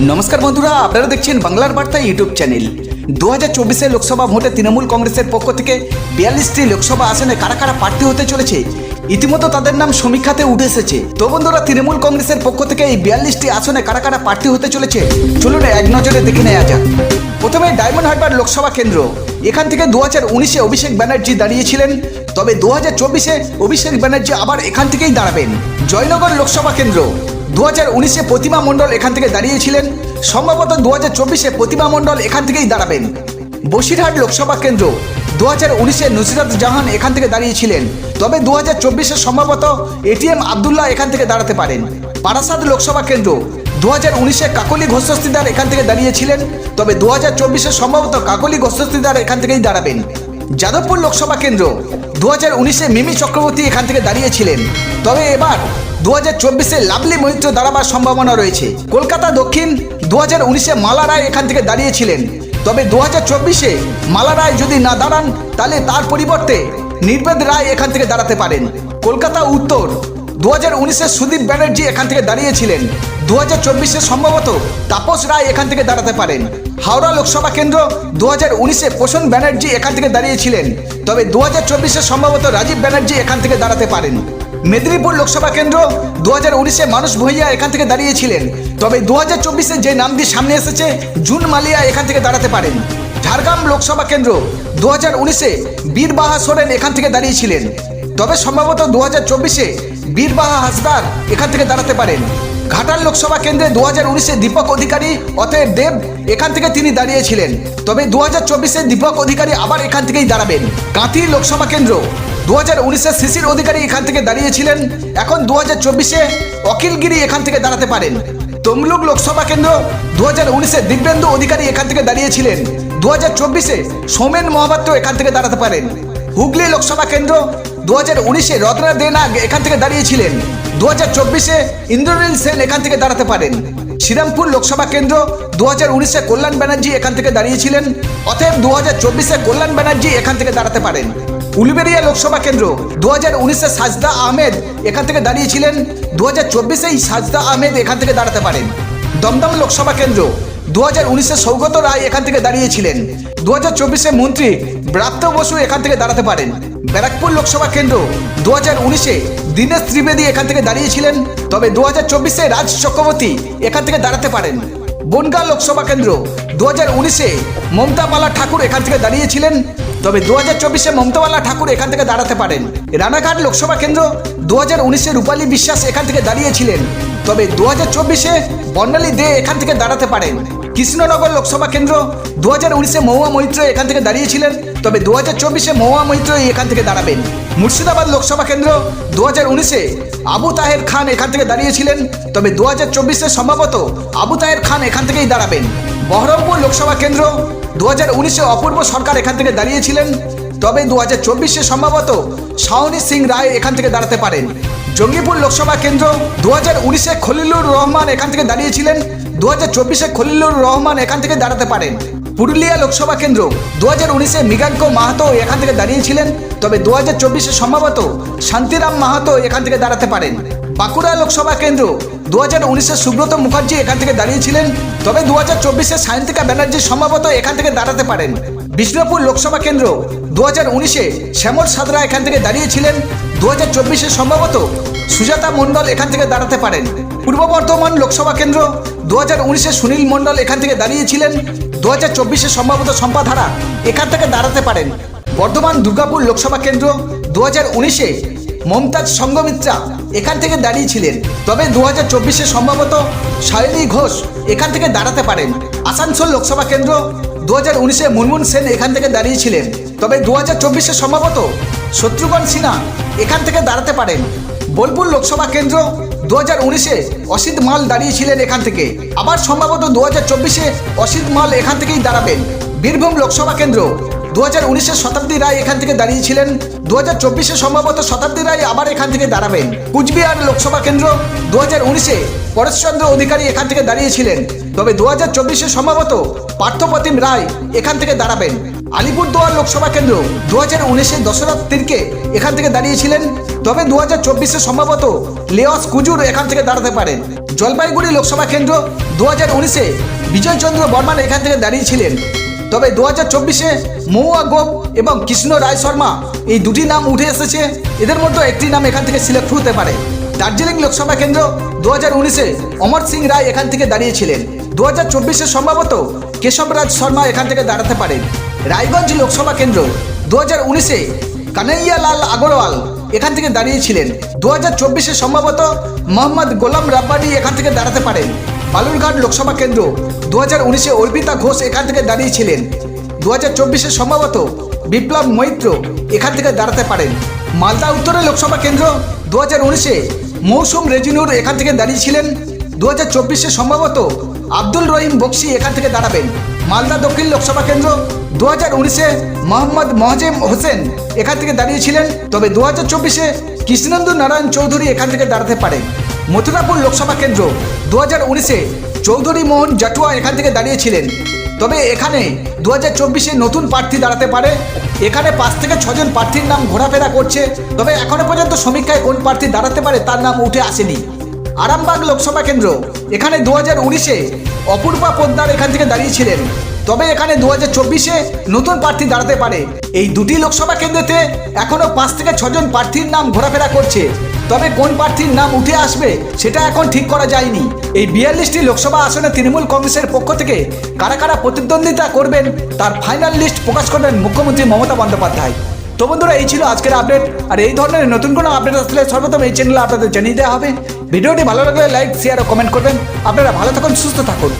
নমস্কার বন্ধুরা, আপনারা দেখছেন বাংলার বার্তা ইউটিউব চ্যানেল। দু হাজার চব্বিশের লোকসভা ভোটে তৃণমূল কংগ্রেসের পক্ষ থেকে বিয়াল্লিশটি লোকসভা আসনে কারা কারা প্রার্থী হতে চলেছে, ইতিমধ্যে তাদের নাম সমীক্ষাতে উঠে এসেছে। তো বন্ধুরা, তৃণমূল কংগ্রেসের পক্ষ থেকে এই বিয়াল্লিশটি আসনে কারা কারা প্রার্থী হতে চলেছে, চলুন এক নজরে দেখে নেওয়া যাক। প্রথমে ডায়মন্ড হারবার লোকসভা কেন্দ্র। এখান থেকে দু হাজার উনিশে অভিষেক ব্যানার্জি দাঁড়িয়েছিলেন, তবে দু হাজার চব্বিশে অভিষেক ব্যানার্জি আবার এখান থেকেই দাঁড়াবেন। জয়নগর লোকসভা কেন্দ্র। দু হাজার উনিশে প্রতিমা মণ্ডল এখান থেকে দাঁড়িয়েছিলেন। সম্ভবত দু হাজার চব্বিশে প্রতিমা মণ্ডল এখান থেকেই দাঁড়াবেন। বসিরহাট লোকসভা কেন্দ্র, দু হাজার উনিশে নুসিরাত জাহান এখান থেকে দাঁড়িয়েছিলেন। তবে দু হাজার চব্বিশে সম্ভবত এটিএম আবদুল্লাহ এখান থেকে দাঁড়াতে পারেন। পারাসাদ লোকসভা কেন্দ্র, দু হাজার উনিশে কাকলি ঘোষস্তিদার এখান থেকে দাঁড়িয়েছিলেন। তবে দু হাজার চব্বিশে সম্ভবত কাকলি ঘোষস্তিদার এখান থেকেই দাঁড়াবেন। যাদবপুর লোকসভা কেন্দ্র দু হাজার উনিশে মিমি চক্রবর্তী এখান থেকে দাঁড়িয়েছিলেন। তবে এবার দু হাজার চব্বিশে লাভলি মৈত্র দাঁড়াবার সম্ভাবনা রয়েছে। কলকাতা দক্ষিণ দু হাজার উনিশে মালা রায় এখান থেকে দাঁড়িয়েছিলেন। তবে দু হাজার চব্বিশে মালা রায় যদি না দাঁড়ান, তাহলে তার পরিবর্তে নির্বেদ রায় এখান থেকে দাঁড়াতে পারেন। কলকাতা উত্তর দু হাজার উনিশে সুদীপ ব্যানার্জি এখান থেকে দাঁড়িয়েছিলেন। দু হাজার চব্বিশে সম্ভবত তাপস রায় এখান থেকে দাঁড়াতে পারেন। হাওড়া লোকসভা কেন্দ্র দু হাজার উনিশে পোষণ ব্যানার্জি এখান থেকে দাঁড়িয়েছিলেন। তবে দু হাজার চব্বিশে সম্ভবত রাজীব ব্যানার্জি এখান থেকে দাঁড়াতে পারেন। মেদিনীপুর লোকসভা কেন্দ্র দু হাজার উনিশে মানুষ ভূঁইয়া এখান থেকে দাঁড়িয়েছিলেন। তবে দু হাজার চব্বিশে যে নামটি সামনে এসেছে, জুন মালিয়া এখান থেকে দাঁড়াতে পারেন। ঝাড়গ্রাম লোকসভা কেন্দ্র দু হাজার উনিশে বীরবাহা সোরেন এখান থেকে দাঁড়িয়েছিলেন। তবে সম্ভবত দু হাজার চব্বিশে বীরবাহা হাসদার এখান থেকে দাঁড়াতে পারেন। ঘাটাল লোকসভা কেন্দ্রে দু হাজার উনিশে দীপক অধিকারী অতএব দেব এখান থেকে তিনি দাঁড়িয়েছিলেন। তবে দু হাজার চব্বিশে দীপক অধিকারী আবার এখান থেকেই দাঁড়াবেন। কাঁথি লোকসভা কেন্দ্র দু হাজার উনিশে শিশির অধিকারী এখান থেকে দাঁড়িয়েছিলেন। এখন দু হাজার চব্বিশে অখিলগিরি এখান থেকে দাঁড়াতে পারেন। তমলুক লোকসভা কেন্দ্র দু হাজার উনিশে দিব্যেন্দু অধিকারী এখান থেকে দাঁড়িয়েছিলেন। দু হাজার চব্বিশে সোমেন মহাপাত্র এখান থেকে দাঁড়াতে পারেন। হুগলি লোকসভা কেন্দ্র দু হাজার উনিশে রত্না দেনাগ এখান থেকে দাঁড়িয়েছিলেন। দু হাজার চব্বিশে ইন্দ্রনীল সেন এখান থেকে দাঁড়াতে পারেন। শ্রীরামপুর লোকসভা কেন্দ্র, দু হাজার উনিশে কল্যাণ ব্যানার্জি এখান থেকে দাঁড়িয়েছিলেন। অতএব দু হাজার চব্বিশে কল্যাণ ব্যানার্জি এখান থেকে দাঁড়াতে পারেন। উলবেরিয়া লোকসভা কেন্দ্র, দু হাজার উনিশে সাজদা আহমেদ এখান থেকে দাঁড়িয়েছিলেন। দু হাজার চব্বিশেই সাজদা আহমেদ এখান থেকে দাঁড়াতে পারেন। দমদম লোকসভা কেন্দ্র দু হাজার উনিশে সৌগত রায় এখান থেকে দাঁড়িয়েছিলেন। দু হাজার চব্বিশে মন্ত্রী ব্রাত্য বসু এখান থেকে দাঁড়াতে পারেন। ব্যারাকপুর লোকসভা কেন্দ্র দু হাজার উনিশে দীনেশ ত্রিবেদী এখান থেকে দাঁড়িয়েছিলেন। তবে দু হাজার চব্বিশে রাজ চক্রবর্তী এখান থেকে দাঁড়াতে পারেন। বনগা লোকসভা কেন্দ্র দু হাজার উনিশে মমতা বালা ঠাকুর এখান থেকে দাঁড়িয়েছিলেন। তবে দু হাজার চব্বিশে মমতাওয়ালা ঠাকুর এখান থেকে দাঁড়াতে পারেন। রানাঘাট লোকসভা কেন্দ্র দু হাজার উনিশে রূপালী বিশ্বাস এখান থেকে দাঁড়িয়েছিলেন। তবে দু হাজার চব্বিশে বর্ণালী দে এখান থেকে দাঁড়াতে পারেন। কৃষ্ণনগর লোকসভা কেন্দ্র। দু হাজার উনিশে মহুয়া মৈত্র এখান থেকে দাঁড়িয়েছিলেন, তবে দু হাজার চব্বিশে মহুয়া মৈত্র এখান থেকে দাঁড়াবেন। মুর্শিদাবাদ লোকসভা কেন্দ্র দু হাজার উনিশে আবু তাহের খান এখান থেকে দাঁড়িয়েছিলেন, তবে দু হাজার চব্বিশে সম্ভবত আবু তাহের খান এখান থেকেই দাঁড়াবেন। বহরমপুর লোকসভা কেন্দ্র দু হাজার উনিশে অপূর্ব সরকার এখান থেকে দাঁড়িয়েছিলেন তবে দু হাজার চব্বিশে সম্ভবত শাওনি সিং রায় এখান থেকে দাঁড়াতে পারেন। জঙ্গিপুর লোকসভা কেন্দ্র দু হাজার উনিশে খলিলুর রহমান এখান থেকে দাঁড়িয়েছিলেন। দু হাজার চব্বিশে খলিলুর রহমান এখান থেকে দাঁড়াতে পারেন। পুরুলিয়া লোকসভা কেন্দ্র দু হাজার উনিশে মৃগাঙ্ক মাহাতো এখান থেকে দাঁড়িয়েছিলেন। তবে দু হাজার চব্বিশে সম্ভবত শান্তিরাম মাহাতো এখান থেকে দাঁড়াতে পারেন। বাঁকুড়া লোকসভা কেন্দ্র দু হাজার উনিশে সুব্রত মুখার্জি এখান থেকে দাঁড়িয়েছিলেন। তবে দু হাজার চব্বিশে সায়ন্তিকা ব্যানার্জি সম্ভবত এখান থেকে দাঁড়াতে পারেন। বিষ্ণুপুর লোকসভা কেন্দ্র দু হাজার উনিশে শ্যামল সাদরা এখান থেকে দাঁড়িয়েছিলেন। দু হাজার চব্বিশে সম্ভবত সুজাতা মণ্ডল এখান থেকে দাঁড়াতে পারেন। পূর্ব বর্ধমান লোকসভা কেন্দ্র দু হাজার উনিশে সুনীল মণ্ডল এখান থেকে দাঁড়িয়েছিলেন। দু হাজার চব্বিশে সম্ভবত সম্পাধারা এখান থেকে দাঁড়াতে পারেন। বর্ধমান দুর্গাপুর লোকসভা কেন্দ্র দু হাজার উনিশে মমতাজ সঙ্গমিত্রা এখান থেকে দাঁড়িয়েছিলেন। তবে দু হাজার চব্বিশে সম্ভবত শালিনী ঘোষ এখান থেকে দাঁড়াতে পারেন। আসানসোল লোকসভা কেন্দ্র দু হাজার উনিশে মুনমুন সেন এখান থেকে দাঁড়িয়েছিলেন। তবে দু হাজার চব্বিশে সম্ভবত শত্রুঘ্ন সিনহা এখান থেকে দাঁড়াতে পারেন। বোলপুর লোকসভা কেন্দ্র দু হাজার উনিশে অসিত মাল দাঁড়িয়েছিলেন এখান থেকে। আবার সম্ভবত দু হাজার চব্বিশে অসিত মাল এখান থেকেই দাঁড়াবেন। বীরভূম লোকসভা কেন্দ্র দু হাজার উনিশে শতাব্দী রায় এখান থেকে দাঁড়িয়েছিলেন। দু হাজার চব্বিশে সম্ভবত শতাব্দী রায় আবার এখান থেকে দাঁড়াবেন। কুচবিহার লোকসভা কেন্দ্র দু হাজার উনিশে পরেশচন্দ্র অধিকারী এখান থেকে দাঁড়িয়েছিলেন। তবে দু হাজার চব্বিশে সম্ভবত পার্থপ্রতিম রায় এখান থেকে দাঁড়াবেন। আলিপুরদুয়ার লোকসভা কেন্দ্র দু হাজার উনিশে দশরথ তিরকে এখান থেকে দাঁড়িয়েছিলেন। তবে দু হাজার চব্বিশে সম্ভবত লেওয়াস কুজুর এখান থেকে দাঁড়াতে পারেন। জলপাইগুড়ি লোকসভা কেন্দ্র দু হাজার উনিশে বিজয়চন্দ্র বর্মান এখান থেকে দাঁড়িয়েছিলেন। তবে দু হাজার চব্বিশে মহুয়া গোপ এবং কৃষ্ণ রায় শর্মা এই দুটি নাম উঠে এসেছে। এদের মধ্যে একটি নাম এখান থেকে সিলেক্ট হতে পারে। দার্জিলিং লোকসভা কেন্দ্র দু হাজার উনিশে অমর সিং রায় এখান থেকে দাঁড়িয়েছিলেন। দু হাজার চব্বিশে সম্ভবত কেশবরাজ শর্মা এখান থেকে দাঁড়াতে পারেন। রায়গঞ্জ লোকসভা কেন্দ্র দু হাজার উনিশে কানাইয়ালাল আগরওয়াল এখান থেকে দাঁড়িয়েছিলেন। দু হাজার চব্বিশে সম্ভবত মোহাম্মদ গোলাম রাব্বানি এখান থেকে দাঁড়াতে পারেন। বালুরঘাট লোকসভা কেন্দ্র। দু হাজার উনিশে অর্পিতা ঘোষ এখান থেকে দাঁড়িয়েছিলেন। দু হাজার চব্বিশে সম্ভবত বিপ্লব মৈত্র এখান থেকে দাঁড়াতে পারেন। মালদা উত্তরের লোকসভা কেন্দ্র দু হাজার উনিশে মৌসুম রেজিনুর এখান থেকে দাঁড়িয়েছিলেন। দু হাজার চব্বিশে সম্ভবত আব্দুল রহিম বক্সি এখান থেকে দাঁড়াবেন। মালদা দক্ষিণ লোকসভা কেন্দ্র দু হাজার উনিশে মোহাম্মদ মহজেম হোসেন এখান থেকে দাঁড়িয়েছিলেন। তবে দু হাজার চব্বিশে কৃষ্ণেন্দু নারায়ণ চৌধুরী এখান থেকে দাঁড়াতে পারেন। মথুরাপুর লোকসভা কেন্দ্র। দু হাজার উনিশে চৌধুরী মোহন জাটুয়া এখান থেকে দাঁড়িয়েছিলেন। তবে এখানে দু হাজার চব্বিশে নতুন প্রার্থী দাঁড়াতে পারে। এখানে পাঁচ থেকে ছজন প্রার্থীর নাম ঘোরাফেরা করছে। তবে এখনও পর্যন্ত সমীক্ষায় কোন প্রার্থী দাঁড়াতে পারে তার নাম উঠে আসেনি। আরামবাগ লোকসভা কেন্দ্র। এখানে দু হাজার উনিশে অপূর্বা পোদ্দার এখান থেকে দাঁড়িয়েছিলেন। তবে এখানে দু হাজার চব্বিশে নতুন প্রার্থী দাঁড়াতে পারে। এই দুটি লোকসভা কেন্দ্রেতে এখনও পাঁচ থেকে ছজন প্রার্থীর নাম ঘোরাফেরা করছে। তবে কোন প্রার্থীর নাম উঠে আসবে, সেটা এখন ঠিক করা যায়নি। এই বিয়াল্লিশটি লোকসভা আসনে তৃণমূল কংগ্রেসের পক্ষ থেকে কারা কারা প্রতিদ্বন্দ্বিতা করবেন, তার ফাইনাল লিস্ট প্রকাশ করবেন মুখ্যমন্ত্রী মমতা বন্দ্যোপাধ্যায়। তো বন্ধুরা, এই ছিল আজকের আপডেট আর এই ধরনের নতুন কোনো আপডেট আসলে সর্বপ্রথম এই চ্যানেলে আপনাদের জানিয়ে দেওয়া হবে। ভিডিওটি ভালো লাগলে লাইক শেয়ার ও কমেন্ট করবেন। আপনারা ভালো থাকুন, সুস্থ থাকুন।